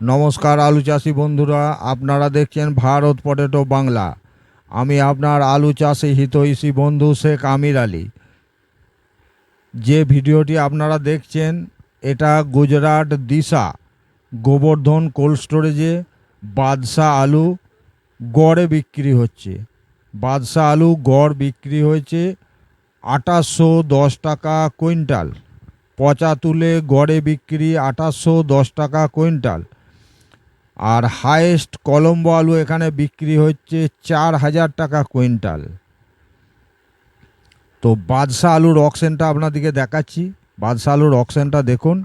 নমস্কার আলু চাষি বন্ধুরা, আপনারা দেখছেন ভারত পটেটো বাংলা। আমি আপনার আলু চাষি হিতৈষী বন্ধু শেখ আমির আলী। যে ভিডিওটি আপনারা দেখছেন, এটা গুজরাট দিশা, গোবর্ধন কোল্ড স্টোরেজে বাদশাহ আলু গড়ে বিক্রি হচ্ছে। বাদশাহ আলু গড় বিক্রি হয়েছে আঠাশশো দশ টাকা কুইন্টাল। পচা তুলে গড়ে বিক্রি আঠাশশো দশ টাকা কুইন্টাল। আর হায়েস্ট কলম্বো আলু এখানে বিক্রি হচ্ছে চার হাজার টাকা কুইন্টাল তো বাদশাহ আলুর অকশনটা আপনাদেরকে দেখাচ্ছি। বাদশাহ আলুর অকশনটা দেখুন।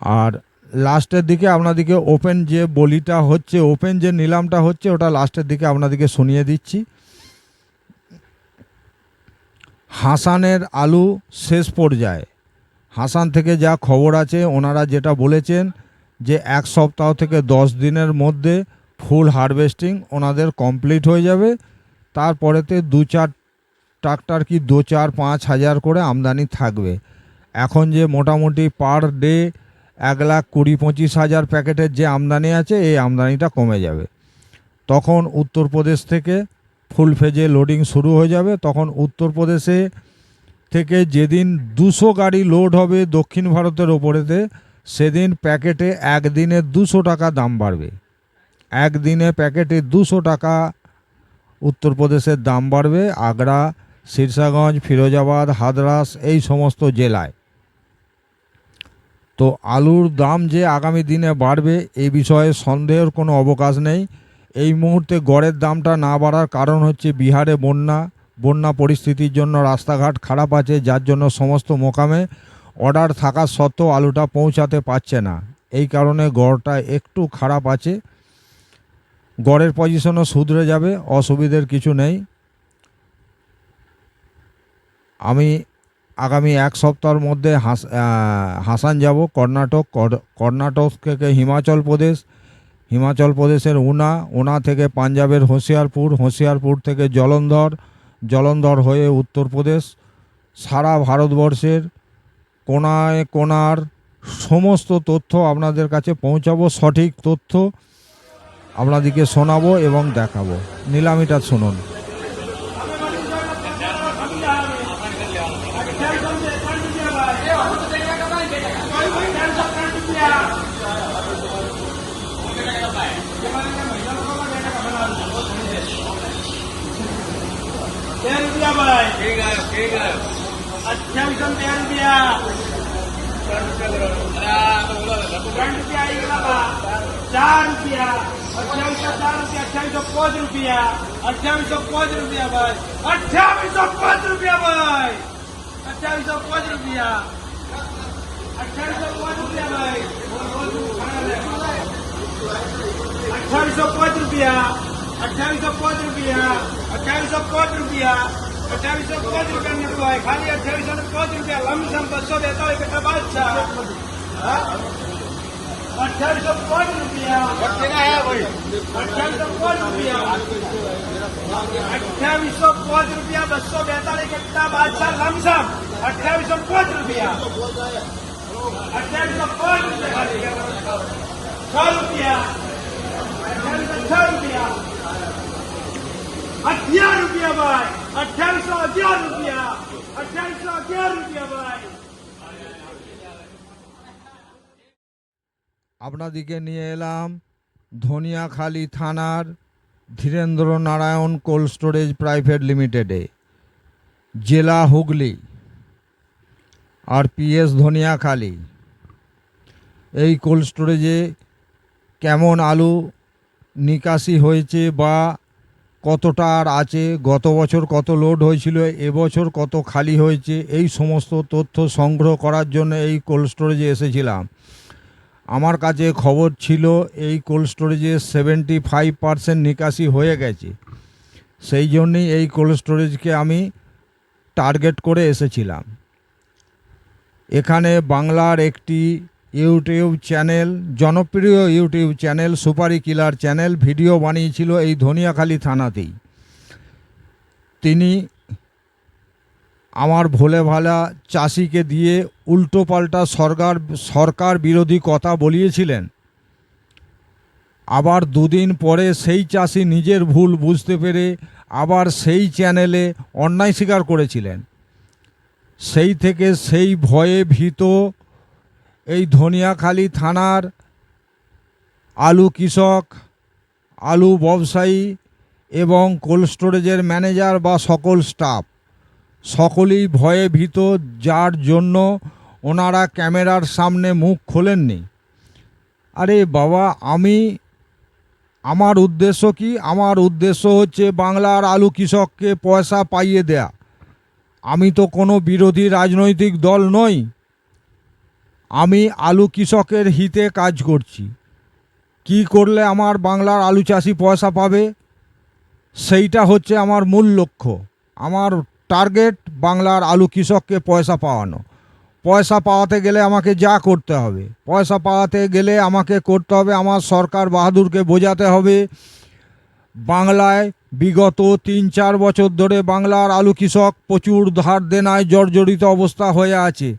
আর লাস্টের দিকে আপনাদেরকে ওপেন যে বলিটা হচ্ছে ওপেন যে নিলামটা হচ্ছে, ওটা লাস্টের দিকে আপনাদেরকে শুনিয়ে দিচ্ছি। হাসানের আলু শেষ পর্যায়ে। হাসান থেকে যা খবর আছে, ওনারা যেটা বলেছেন যে এক সপ্তাহ থেকে দশ দিনের মধ্যে ফুল হারভেস্টিং ওনাদের কমপ্লিট হয়ে যাবে। তারপরেতে দু চার ট্রাক্টর কি দু চার পাঁচ হাজার করে আমদানি থাকবে। এখন যে মোটামুটি পার ডে এক লাখ কুড়ি পঁচিশ হাজার প্যাকেটের যে আমদানি আছে, এই আমদানিটা কমে যাবে। তখন উত্তরপ্রদেশ থেকে ফুল ফেজে লোডিং শুরু হয়ে যাবে। তখন উত্তরপ্রদেশে থেকে যেদিন দুশো গাড়ি লোড হবে দক্ষিণ ভারতের ওপরেতে সেদিন প্যাকেটে একদিনে দুশো টাকা দাম বাড়বে। একদিনে প্যাকেটে দুশো টাকা, উত্তরপ্রদেশের দাম বাড়বে, আগ্রা, সিরসাগঞ্জ, ফিরোজাবাদ, হাদরাস, এই সমস্ত জেলায়। তো আলুর দাম যে আগামী দিনে বাড়বে এই বিষয়ে সন্দেহের কোনো অবকাশ নেই। এই মুহূর্তে গড়ের দামটা না বাড়ার কারণ হচ্ছে বিহারে বন্যা বন্যা পরিস্থিতির জন্য রাস্তাঘাট খারাপ আছে, যার জন্য সমস্ত মোকামে অর্ডার থাকা সত্ত্বেও আলুটা পৌঁছাতে পারছে না। এই কারণে গড়টা একটু খারাপ আছে। গড়ের পজিশনও শুধরে যাবে, অসুবিধের কিছু নেই। আমি আগামী এক সপ্তাহের মধ্যে হাসান যাব, কর্ণাটক, কর- কর্ণাটক থেকে হিমাচল প্রদেশ। হিমাচল প্রদেশের উনা উনা থেকে পাঞ্জাবের হোশিয়ারপুর হোশিয়ারপুর থেকে জলন্ধর জলন্ধর হয়ে উত্তরপ্রদেশ। সারা ভারতবর্ষের কোনায় কোনার সমস্ত তথ্য আপনাদের কাছে পৌঁছাবো সঠিক তথ্য আপনাদেরকে শোনাবো এবং দেখাবো নিলামিটা শুনুন तेरह रुपया भाई ठीक है ठीक है अट्ठाईस सौ तेरह रुपया तीन रुपया आई गया बा चार रुपया अट्ठाईस सौ चार रुपया अट्ठाईस सौ पाँच रुपया अट्ठाईस सौ पाँच रुपया भाई अट्ठाईस सौ पाँच रुपया भाई अट्ठाईस सौ पाँच रुपया अट्ठाईस सौ पाँच रुपया भाई અઠાવીસો પાંચ રૂપિયા નું હોય. ખાલી અઠાવીસો ને પાંચ રૂપિયા લમસમ બસો બેતાળીસ બેટા બાદશાહ અઠાવીસો પાંચ રૂપિયા. અઠાવીસો પાંચ રૂપિયા. અઠાવીસો પાંચ રૂપિયા બસો બેતાળીસ બાદ છે લમસમ અઠાવીસો પાંચ રૂપિયા. અઠાવીસો પાંચ રૂપિયા છ રૂપિયા. અઠાવીસો છ રૂપિયા. અગિયાર રૂપિયા ભાઈ. અઠાવીસ સો અગિયાર રૂપિયા અઠાવીસ સો અગિયાર રૂપિયા ભાઈ আপনাদিকে নিয়ে এলাম ধনিয়াখালী থানার Dhirendra Narayan cold storage private লিমিটেডে। জেলা হুগলি আর পিএস ধনিয়াখালী। এই কোল্ড স্টোরেজে কেমন আলু নিকাশি হয়েছে বা কতটা আর আছে, গত বছর কত লোড হয়েছিল এবছর কত খালি হয়েছে, এই সমস্ত তথ্য সংগ্রহ করার জন্য এই কোল্ড স্টোরেজে এসেছিলাম। আমার কাছে খবর ছিল, এই কোল্ড স্টোরেজে সেভেন্টি ফাইভ পারসেন্ট নিকাশি হয়ে গেছে। সেই জন্যই এই কোল্ড স্টোরেজকে আমি টার্গেট করে এসেছিলাম। এখানে বাংলার একটি ইউটিউব চ্যানেল, জনপ্রিয় YouTube channel, supari killer channel, video বানিয়েছিল এই ধনিয়াখালী থানাতেই। তিনি আমার ভোলে ভালা চাষিকে দিয়ে উল্টো পাল্টা সরকার সরকার বিরোধী কথা বলিয়েছিলেন। আবার দুদিন পরে সেই চাষি নিজের ভুল বুঝতে পেরে আবার সেই চ্যানেলে অন্যায় স্বীকার করেছিলেন। সেই থেকে সেই ভয়ে ভীত এই ধনিয়াখালী থানার আলু কৃষক, আলু ব্যবসায়ী এবং কোল্ড স্টোরেজের ম্যানেজার বা সকল স্টাফ। সকলেই ভয়ে ভীত, যার জন্য ওনারা ক্যামেরার সামনে মুখ খোলেননি। আরে বাবা, আমি, আমার উদ্দেশ্য কি? আমার উদ্দেশ্য হচ্ছে বাংলার আলু কৃষককে পয়সা পাইয়ে দেয়া। আমি তো কোনো বিরোধী রাজনৈতিক দল নই। আমি আলু কৃষকের হিতে কাজ করছি। কি করলে আমার বাংলার আলু চাষি পয়সা পাবে? সেইটা হচ্ছে আমার মূল লক্ষ্য। আমার টার্গেট বাংলার আলু কৃষককে পয়সা পাওয়ানো। পয়সা পাওয়াতে গেলে আমাকে যা করতে হবে। পয়সা পাওয়াতে গেলে আমাকে করতে হবে, আমার সরকার বাহাদুরকে বোঝাতে হবে। বাংলায় বিগত তিন চার বছর ধরে বাংলার আলু কৃষক প্রচুর ধার দেনায় জর্জরিত অবস্থা হয়ে আছে।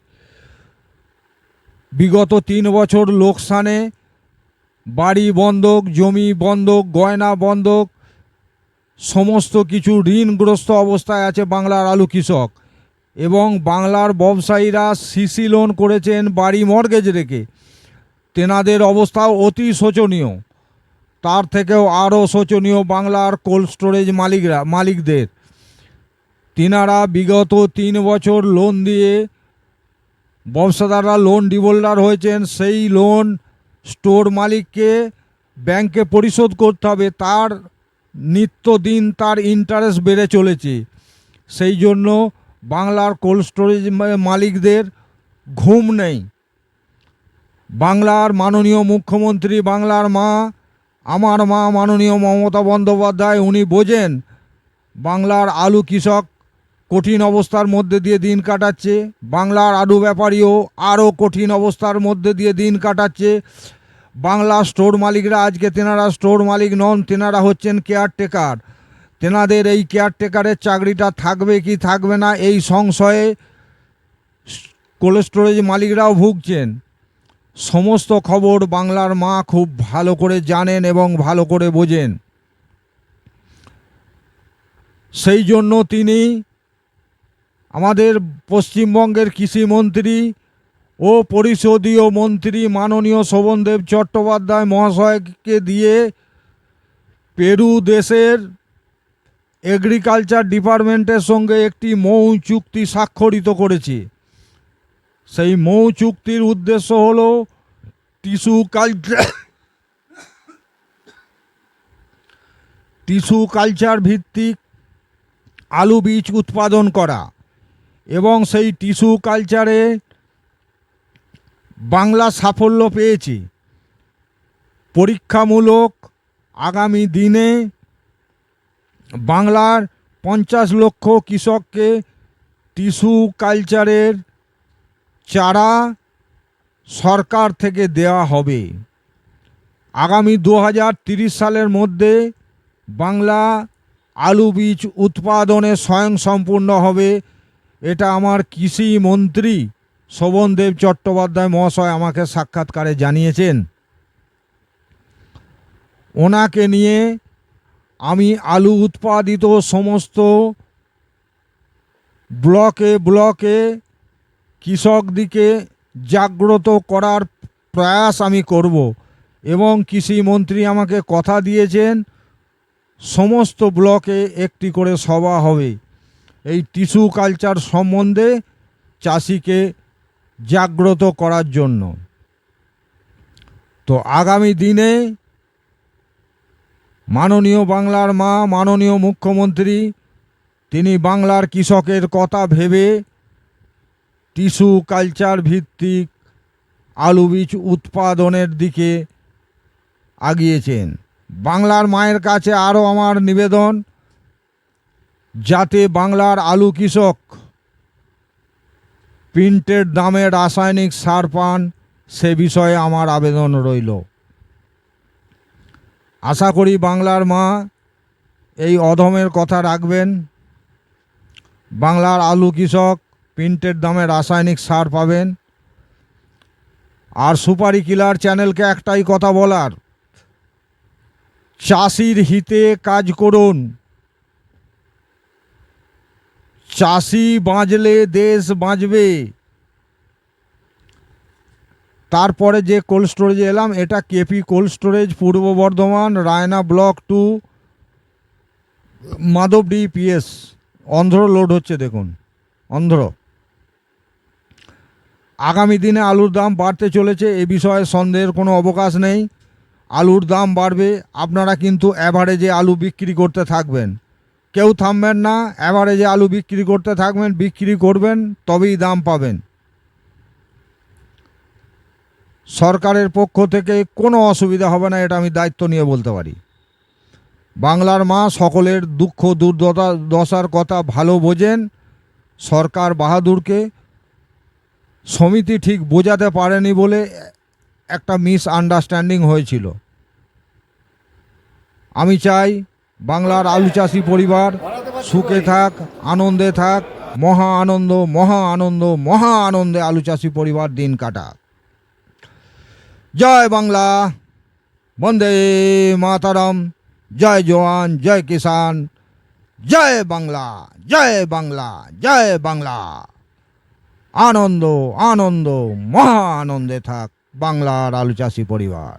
বিগত তিন বছর লোকসানে, বাড়ি বন্ধক, জমি বন্ধক, গয়না বন্ধক, সমস্ত কিছু ঋণগ্রস্ত অবস্থায় আছে বাংলার আলু কৃষক। এবং বাংলার ব্যবসায়ীরা সিসি লোন করেছেন বাড়ি মর্গেজ রেখে। তেনাদের অবস্থাও অতি শোচনীয়। তার থেকেও আরও শোচনীয় বাংলার কোল্ড স্টোরেজ মালিকরা, মালিকদের। তিনারা বিগত তিন বছর লোন দিয়ে ব্যবসাদাররা লোন ডিভোল্ডার হয়েছেন, সেই লোন স্টোর মালিককে ব্যাংকে পরিশোধ করতে হবে। তার নিত্যদিন তার ইন্টারেস্ট বেড়ে চলেছে। সেই জন্য বাংলার কোল্ড স্টোরেজ মালিকদের ঘুম নেই। বাংলার মাননীয় মুখ্যমন্ত্রী, বাংলার মা, আমার মা মাননীয় মমতা বন্দ্যোপাধ্যায়, উনি বোঝেন, বাংলার আলু কৃষক কঠিন অবস্থার মধ্যে দিয়ে দিন কাটাচ্ছে। বাংলার আলু ব্যাপারীও আরও কঠিন অবস্থার মধ্যে দিয়ে দিন কাটাচ্ছে। বাংলা স্টোর মালিকরা আজকে তেনারা স্টোর মালিক নন, তেনারা হচ্ছেন কেয়ারটেকার। তেনাদের এই কেয়ারটেকারের চাকরিটা থাকবে কি থাকবে না এই সংশয়ে কোল্ড স্টোরেজ মালিকরাও ভুগছেন। সমস্ত খবর বাংলার মা খুব ভালো করে জানেন এবং ভালো করে বোঝেন। সেই জন্য তিনি আমাদের পশ্চিমবঙ্গের কৃষিমন্ত্রী ও পরিষদীয় মন্ত্রী মাননীয় শোভনদেব চট্টোপাধ্যায় মহাশয়কে দিয়ে পেরু দেশের এগ্রিকালচার ডিপার্টমেন্টের সঙ্গে একটি মৌ চুক্তি স্বাক্ষরিত করেছে। সেই মৌ চুক্তির উদ্দেশ্য হল টিস্যু কালচার টিস্যু কালচার ভিত্তিক আলু বীজ উৎপাদন করা। এবং সেই টিস্যু কালচারে বাংলা সাফল্য পেয়েছে। পরীক্ষামূলক আগামী দিনে বাংলার পঞ্চাশ লক্ষ কৃষককে টিস্যু কালচারের চারা সরকার থেকে দেওয়া হবে। আগামী দু সালের মধ্যে বাংলা আলু বীজ উৎপাদনে স্বয়ংসম্পূর্ণ হবে। এটা আমার কৃষি মন্ত্রী শোভনদেব চট্টোপাধ্যায় মহাশয় আমাকে সাক্ষাৎকারে জানিয়েছেন। ওনাকে নিয়ে আমি আলু উৎপাদিত সমস্ত ব্লকে ব্লকে কৃষকদিকে জাগ্রত করার প্রয়াস আমি করব এবং কৃষিমন্ত্রী আমাকে কথা দিয়েছেন, সমস্ত ব্লকে একটি করে সভা হবে। এই টিস্যু কালচার সম্বন্ধে চাষিকে জাগ্রত করার জন্য। তো আগামী দিনে মাননীয় বাংলার মা, মাননীয় মুখ্যমন্ত্রী, তিনি বাংলার কৃষকের কথা ভেবে টিস্যু কালচার ভিত্তিক আলু বীজ উৎপাদনের দিকে আগিয়েছেন। বাংলার মায়ের কাছে আরও আমার নিবেদন যাতে বাংলার আলু কৃষক। প্রিন্টের দামে রাসায়নিক সার পান, সে বিষয়ে আমার আবেদন রইল। আশা করি বাংলার মা এই অধমের কথা রাখবেন। বাংলার আলু কৃষক প্রিন্টের দামে রাসায়নিক সার পাবেন। আর সুপারি কিলার চ্যানেলকে একটাই কথা বলার, চাষির হিতে কাজ করুন। চাষি বাঁচলে দেশ বাঁচবে। তারপরে যে কোল্ড স্টোরেজে এলাম, এটা KP cold storage Purba Bardhaman, Raina block two Madhabdi PS Andhra load হচ্ছে দেখুন, অন্ধ্র। আগামী দিনে আলুর দাম বাড়তে চলেছে, এ বিষয়ে সন্দেহের কোনো অবকাশ নেই। আলুর দাম বাড়বে, আপনারা কিন্তু অ্যাভারেজে আলু বিক্রি করতে থাকবেন। কেউ থামবেন না অ্যাভারেজে আলু বিক্রি করতে থাকবেন, বিক্রি করবেন, তবেই দাম পাবেন। সরকারের পক্ষ থেকে কোনো অসুবিধা হবে না, এটা আমি দায়িত্ব নিয়ে বলতে পারি। বাংলার মা সকলের দুঃখ, দুর্দশা, দশার কথা ভালো বোঝেন, সরকার বাহাদুরকে সমিতি ঠিক বোঝাতে পারেনি বলে একটা মিস আন্ডারস্ট্যান্ডিং হয়েছিল। আমি চাই বাংলার আলু চাষি পরিবার সুখে থাক, আনন্দে থাক, মহা আনন্দ মহা আনন্দ, মহা আনন্দে আলু চাষি পরিবার দিন কাটাক। জয় বাংলা, বন্দে মাতারাম, জয় জওয়ান, জয় কিষান জয় বাংলা জয় বাংলা জয় বাংলা। আনন্দ আনন্দ, মহা আনন্দে থাক বাংলার আলু চাষি পরিবার।